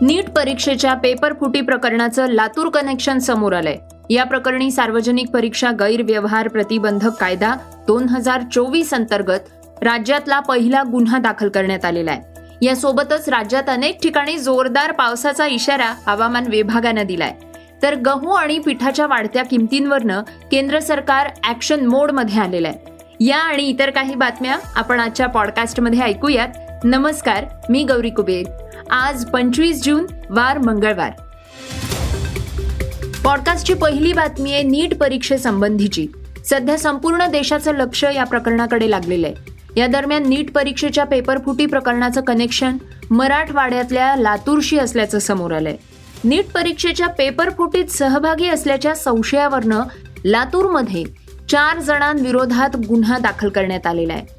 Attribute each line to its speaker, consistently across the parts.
Speaker 1: नीट परीक्षेच्या पेपर फुटी प्रकरणाचं लातूर कनेक्शन समोर आलंय. या प्रकरणी सार्वजनिक परीक्षा गैरव्यवहार प्रतिबंधक कायदा दोन हजार चोवीस अंतर्गत राज्यातला पहिला गुन्हा दाखल करण्यात आलेला आहे. यासोबतच राज्यात अनेक ठिकाणी जोरदार पावसाचा इशारा हवामान विभागानं दिलाय. तर गहू आणि पिठाच्या वाढत्या किमतींवरनं केंद्र सरकार ऍक्शन मोडमध्ये आलेलं आहे. या आणि इतर काही बातम्या आपण आजच्या पॉडकास्टमध्ये ऐकूयात. नमस्कार मी गौरी कुबेर. आज पंचवीस जून वार मंगळवार. पॉडकास्टची पहिली बातमी आहे नीट परीक्षेसंबंधीची सध्या संपूर्ण देशाचं लक्ष या प्रकरणाकडे लागलेलं आहे. या दरम्यान नीट परीक्षेच्या पेपरफुटी प्रकरणाचं कनेक्शन मराठवाड्यातल्या लातूरशी असल्याचं समोर आलंय. नीट परीक्षेच्या पेपरफुटीत सहभागी असल्याच्या संशयावरनं लातूरमध्ये चार जणांविरोधात गुन्हा दाखल करण्यात आलेला आहे.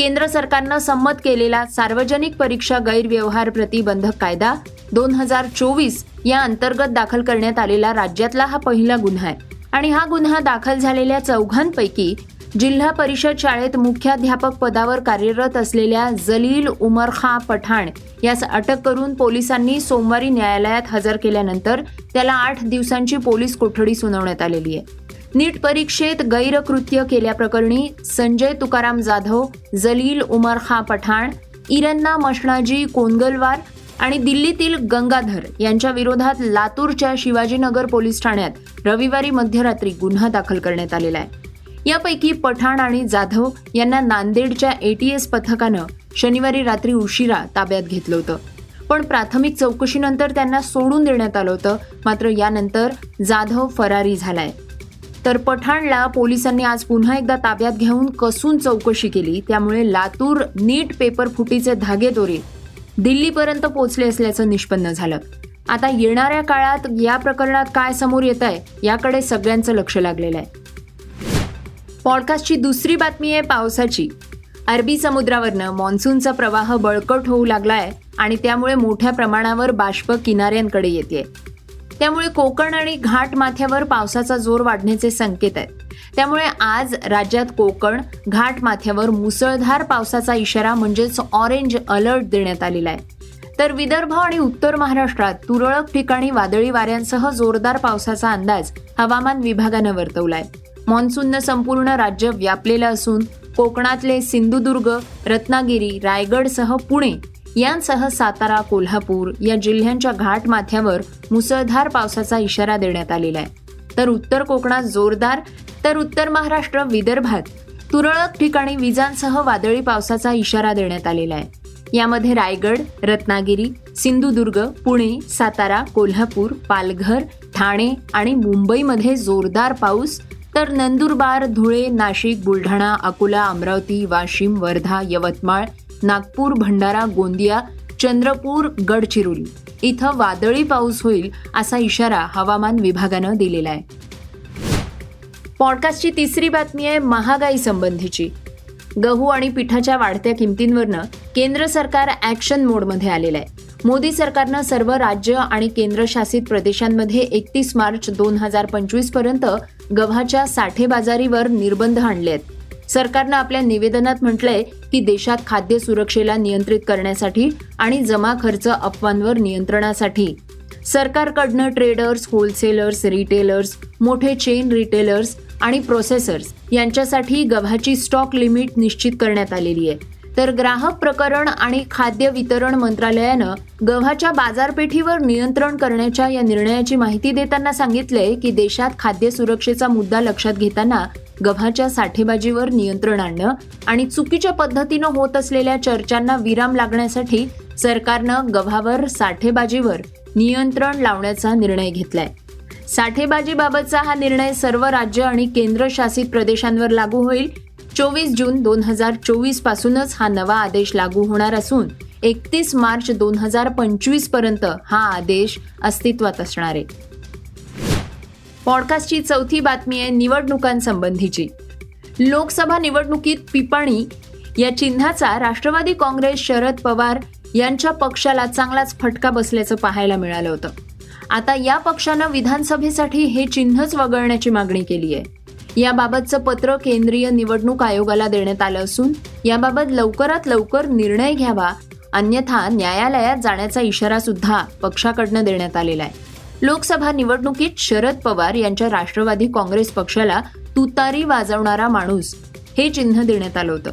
Speaker 1: केंद्र सरकारनं संमत केलेला सार्वजनिक परीक्षा गैरव्यवहार प्रतिबंधक कायदा दोन हजार चोवीस या अंतर्गत दाखल करण्यात आलेला राज्यातला हा पहिला गुन्हा आहे. आणि हा गुन्हा दाखल झालेल्या चौघांपैकी जिल्हा परिषद शाळेत मुख्याध्यापक पदावर कार्यरत असलेल्या जलील उमर खां पठाण यास अटक करून पोलिसांनी सोमवारी न्यायालयात हजर केल्यानंतर त्याला आठ दिवसांची पोलीस कोठडी सुनावण्यात आलेली आहे. नीट परीक्षेत गैरकृत्य केल्याप्रकरणी संजय तुकाराम जाधव जलील उमर खां पठाण इरन्ना मशणाजी कोनगलवार आणि दिल्लीतील गंगाधर यांच्या विरोधात लातूरच्या शिवाजीनगर पोलीस ठाण्यात रविवारी मध्यरात्री गुन्हा दाखल करण्यात आलेला आहे. यापैकी पठाण आणि जाधव यांना नांदेडच्या एटीएस पथकानं शनिवारी रात्री उशिरा ताब्यात घेतलं होतं. पण प्राथमिक चौकशीनंतर त्यांना सोडून देण्यात आलं होतं मात्र यानंतर जाधव फरारी झालाय. तर पठाणला पोलिसांनी आज पुन्हा एकदा ताब्यात घेऊन कसून चौकशी केली. त्यामुळे लातूर नीट पेपर फुटीचे धागेदोरे दिल्लीपर्यंत पोहोचले असल्याचं निष्पन्न झालं. आता येणाऱ्या काळात या प्रकरणात काय समोर येत आहे याकडे सगळ्यांचं लक्ष लागलेलं आहे. पॉडकास्टची दुसरी बातमी आहे पावसाची. अरबी समुद्रावरनं मान्सूनचा प्रवाह बळकट होऊ लागलाय आणि त्यामुळे मोठ्या प्रमाणावर बाष्प किनाऱ्यांकडे येते त्यामुळे कोकण आणि घाट माथ्यावर पावसाचा जोर वाढण्याचे संकेत आहेत. त्यामुळे आज राज्यात कोकण घाट माथ्यावर मुसळधार पावसाचा इशारा म्हणजेच ऑरेंज अलर्ट देण्यात आलेला आहे. तर विदर्भ आणि उत्तर महाराष्ट्रात तुरळक ठिकाणी वादळी वाऱ्यांसह जोरदार पावसाचा अंदाज हवामान विभागानं वर्तवलाय. मान्सूननं संपूर्ण राज्य व्यापलेलं असून कोकणातले सिंधुदुर्ग रत्नागिरी रायगडसह पुणे यांसह सातारा कोल्हापूर या जिल्ह्यांच्या घाटमाथ्यावर मुसळधार पावसाचा इशारा देण्यात आलेला आहे. तर उत्तर कोकणात जोरदार तर उत्तर महाराष्ट्र विदर्भात तुरळक ठिकाणी विजांसह वादळी पावसाचा इशारा देण्यात आलेला आहे. यामध्ये रायगड रत्नागिरी सिंधुदुर्ग पुणे सातारा कोल्हापूर पालघर ठाणे आणि मुंबईमध्ये जोरदार पाऊस तर नंदुरबार धुळे नाशिक बुलढाणा अकोला अमरावती वाशिम वर्धा यवतमाळ नागपूर भंडारा गोंदिया चंद्रपूर गडचिरोली. इथं वादळी पाऊस होईल असा इशारा हवामान विभागानं दिलेला आहे. पॉडकास्टची तिसरी बातमी आहे महागाई संबंधीची. गहू आणि पिठाच्या वाढत्या किमतींवरनं केंद्र सरकार ॲक्शन मोडमध्ये आलेलं आहे. मोदी सरकारनं सर्व राज्य आणि केंद्रशासित प्रदेशांमध्ये एकतीस मार्च दोन हजार पंचवीसपर्यंत गव्हाच्या साठेबाजारीवर निर्बंध आणले आहेत सरकारनं आपल्या निवेदनात म्हटलंय की देशात खाद्य सुरक्षेला नियंत्रित करण्यासाठी आणि जमा खर्च अफवांवर नियंत्रणासाठी. सरकारकडनं ट्रेडर्स होलसेलर्स रिटेलर्स मोठे चेन रिटेलर्स आणि प्रोसेसर्स यांच्यासाठी गव्हाची स्टॉक लिमिट निश्चित करण्यात आलेली आहे. तर ग्राहक प्रकरण आणि खाद्य वितरण मंत्रालयानं गव्हाच्या बाजारपेठीवर नियंत्रण करण्याच्या या निर्णयाची माहिती देताना सांगितलंय की देशात खाद्य सुरक्षेचा मुद्दा लक्षात घेताना गव्हाच्या साठेबाजीवर नियंत्रण आणणं आणि चुकीच्या पद्धतीनं होत असलेल्या चर्चांना विराम लागण्यासाठी सरकारनं गव्हावर साठेबाजीवर नियंत्रण लावण्याचा निर्णय घेतलाय. साठेबाजीबाबतचा हा निर्णय सर्व राज्य आणि केंद्रशासित प्रदेशांवर लागू होईल चोवीस जून दोन हजार चोवीस पासूनच हा नवा आदेश लागू होणार असून एकतीस मार्च दोन हजार पंचवीसपर्यंत हा आदेश अस्तित्वात असणार आहे. पॉडकास्टची चौथी बातमी आहे निवडणुकांसंबंधीची. लोकसभा निवडणुकीत पिपाणी या चिन्हाचा राष्ट्रवादी काँग्रेस शरद पवार यांच्या पक्षाला चांगलाच फटका बसल्याचं पाहायला मिळालं होतं. आता या पक्षानं विधानसभेसाठी हे चिन्हच वगळण्याची मागणी केली आहे. याबाबतचं पत्र केंद्रीय निवडणूक आयोगाला देण्यात आलं असून याबाबत लवकरात लवकर निर्णय घ्यावा अन्यथा न्यायालयात जाण्याचा इशारा सुद्धा पक्षाकडनं देण्यात आलेला आहे. लोकसभा निवडणुकीत शरद पवार यांच्या राष्ट्रवादी काँग्रेस पक्षाला तुतारी वाजवणारा माणूस हे चिन्ह देण्यात आलं होतं.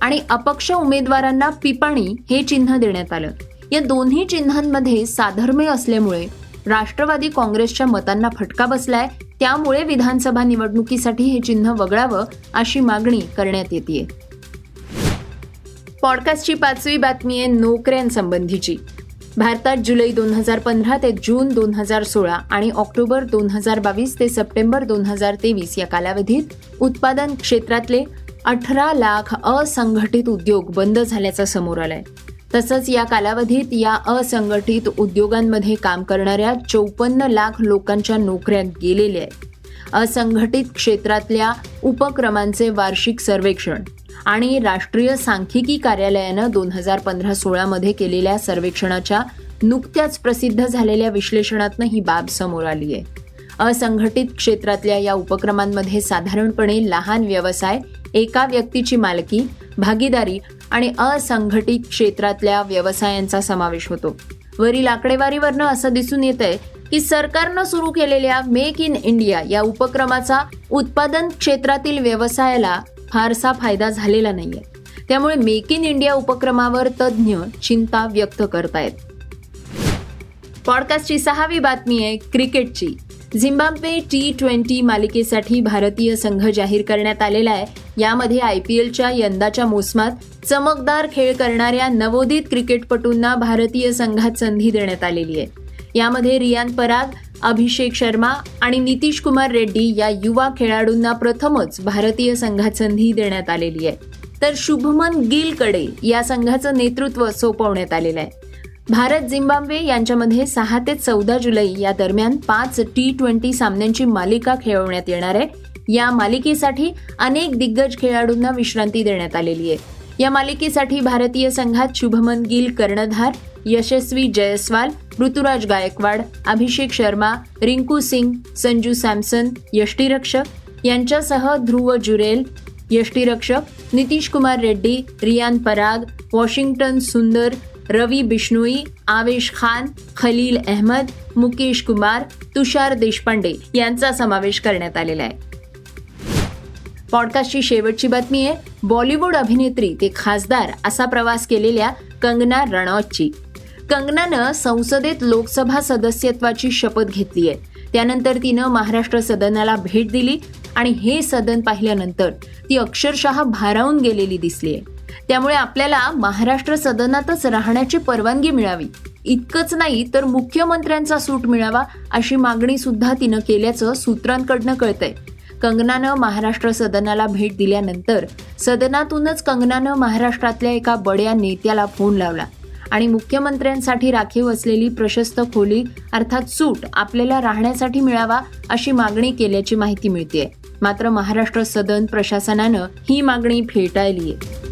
Speaker 1: आणि अपक्ष उमेदवारांना पिपाणी हे चिन्ह देण्यात आलं. या दोन्ही चिन्हांमध्ये साधर्म्य असल्यामुळे राष्ट्रवादी काँग्रेसच्या मतांना फटका बसलाय त्यामुळे विधानसभा निवडणुकीसाठी हे चिन्ह वगळावं अशी मागणी करण्यात येते पॉडकास्टची पाचवी बातमी आहे नोकऱ्यांसंबंधीची. भारतात जुलै दोन हजार पंधरा ते जून दोन हजार सोळा आणि ऑक्टोबर दोन हजार बावीस ते सप्टेंबर दोन हजार तेवीस या कालावधीत उत्पादन क्षेत्रातले अठरा लाख असंघटित उद्योग बंद झाल्याचं समोर आलंय. तसंच या कालावधीत या असंघटित उद्योगांमध्ये काम करणाऱ्या चौपन्न लाख लोकांच्या नोकऱ्या गेलेल्या आहेत. असंघटित क्षेत्रातल्या उपक्रमांचे वार्षिक सर्वेक्षण आणि राष्ट्रीय सांख्यिकी कार्यालयानं दोन हजार पंधरा सोळामध्ये केलेल्या सर्वेक्षणाच्या नुकत्याच प्रसिद्ध झालेल्या विश्लेषणातनं ही बाब समोर आली आहे. असंघटित क्षेत्रातल्या या उपक्रमांमध्ये साधारणपणे लहान व्यवसाय एका व्यक्तीची मालकी भागीदारी आणि असंघटित क्षेत्रातल्या व्यवसायांचा समावेश होतो. वरील आकडेवारीवरनं असं दिसून येत आहे की सरकारनं सुरू केलेल्या मेक इन इंडिया या उपक्रमाचा उत्पादन क्षेत्रातील व्यवसायाला फारसा फायदा झालेला नाहीये. त्यामुळे मेक इन इंडिया उपक्रमावर तज्ज्ञ चिंता व्यक्त करतायत. पॉडकास्टची सहावी बातमी आहे क्रिकेटची. झिम्बाब्वे टी ट्वेंटी मालिकेसाठी भारतीय संघ जाहीर करण्यात आलेला आहे. यामध्ये आय पी एलच्या यंदाच्या मोसमात चमकदार खेळ करणाऱ्या नवोदित क्रिकेटपटूंना भारतीय संघात संधी देण्यात आलेली आहे. यामध्ये रियान पराग अभिषेक शर्मा आणि नितीश कुमार रेड्डी या युवा खेळाडूंना प्रथमच भारतीय संघात संधी देण्यात आलेली आहे. तर शुभमन गिलकडे या संघाचं नेतृत्व सोपवण्यात आलेलं आहे. भारत झिम्बाब्वे यांच्यामध्ये सहा ते चौदा जुलै या दरम्यान पाच टी ट्वेंटी सामन्यांची मालिका खेळवण्यात येणार आहे. या मालिकेसाठी अनेक दिग्गज खेळाडूंना विश्रांती देण्यात आलेली आहे. या मालिकेसाठी भारतीय संघात शुभमन गिल कर्णधार यशस्वी जयस्वाल ऋतुराज गायकवाड अभिषेक शर्मा रिंकू सिंग संजू सॅमसन यष्टीरक्षक यांच्यासह ध्रुव जुरेल यष्टीरक्षक नितीश कुमार रेड्डी रियान पराग वॉशिंग्टन सुंदर रवी बिश्नोई आवेश खान खलील अहमद मुकेश कुमार तुषार देशपांडे यांचा समावेश करण्यात आलेला आहे. पॉडकास्टची शेवटची बातमी आहे बॉलिवूड अभिनेत्री ते खासदार असा प्रवास केलेल्या कंगना रणौतची. कंगनानं संसदेत लोकसभा सदस्यत्वाची शपथ घेतली आहे. त्यानंतर तिनं महाराष्ट्र सदनाला भेट दिली आणि हे सदन पाहिल्यानंतर ती अक्षरशः भारावून गेलेली दिसली आहे. त्यामुळे आपल्याला महाराष्ट्र सदनातच राहण्याची परवानगी मिळावी. इतकंच नाही तर मुख्यमंत्र्यांचा सूट मिळावा अशी मागणी सुद्धा तिनं केल्याचं सूत्रांकडनं कळतंय. कंगनानं महाराष्ट्र सदनाला भेट दिल्यानंतर सदनातूनच कंगनानं महाराष्ट्रातल्या एका बड्या नेत्याला फोन लावला आणि मुख्यमंत्र्यांसाठी राखीव असलेली प्रशस्त खोली अर्थात सूट आपल्याला राहण्यासाठी मिळावा अशी मागणी केल्याची माहिती मिळते मात्र महाराष्ट्र सदन प्रशासनानं ही मागणी फेटाळली आहे